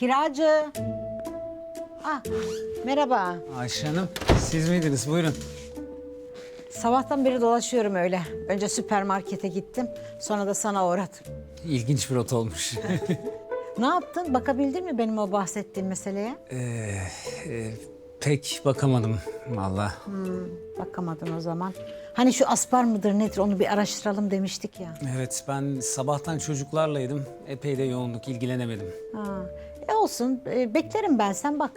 Kiracı. Ah, merhaba. Ayşe Hanım siz miydiniz? Buyurun. Sabahtan beri dolaşıyorum öyle. Önce süpermarkete gittim. Sonra da sana uğradım. İlginç bir rota olmuş. Ne yaptın? Bakabildin mi benim o bahsettiğim meseleye? Ee, pek bakamadım valla. Bakamadın o zaman. Hani şu aspar mıdır nedir onu bir araştıralım demiştik ya. Evet ben sabahtan çocuklarlaydım. Epey de yoğunluk ilgilenemedim. Ha. E olsun e, beklerim ben sen bak.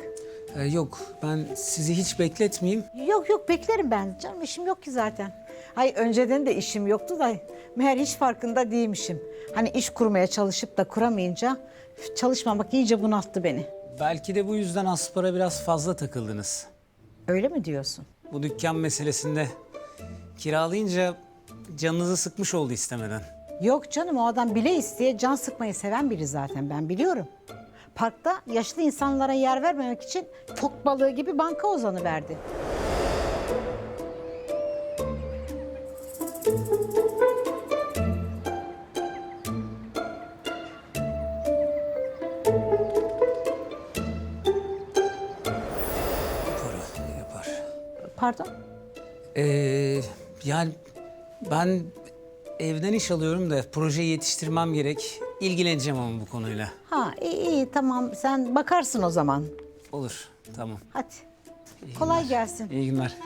Ee, yok ben sizi hiç bekletmeyeyim. Yok yok beklerim ben. Canım işim yok ki zaten. Hay önceden de işim yoktu da meğer hiç farkında değilmişim. Hani iş kurmaya çalışıp da kuramayınca üf, çalışmamak iyice bunalttı beni. Belki de bu yüzden Aspar'a biraz fazla takıldınız. Öyle mi diyorsun? Bu dükkan meselesinde kiralayınca canınızı sıkmış oldu istemeden. Yok canım o adam bile isteye can sıkmayı seven biri zaten ben biliyorum. Parkta yaşlı insanlara yer vermemek için tok balığı gibi banka ozanı verdi. Pardon? Ee, yani ben evden iş alıyorum da projeyi yetiştirmem gerek. İlgileneceğim ama bu konuyla. Ha iyi iyi tamam sen bakarsın o zaman. Olur, tamam. Hadi. Kolay gelsin. İyi günler.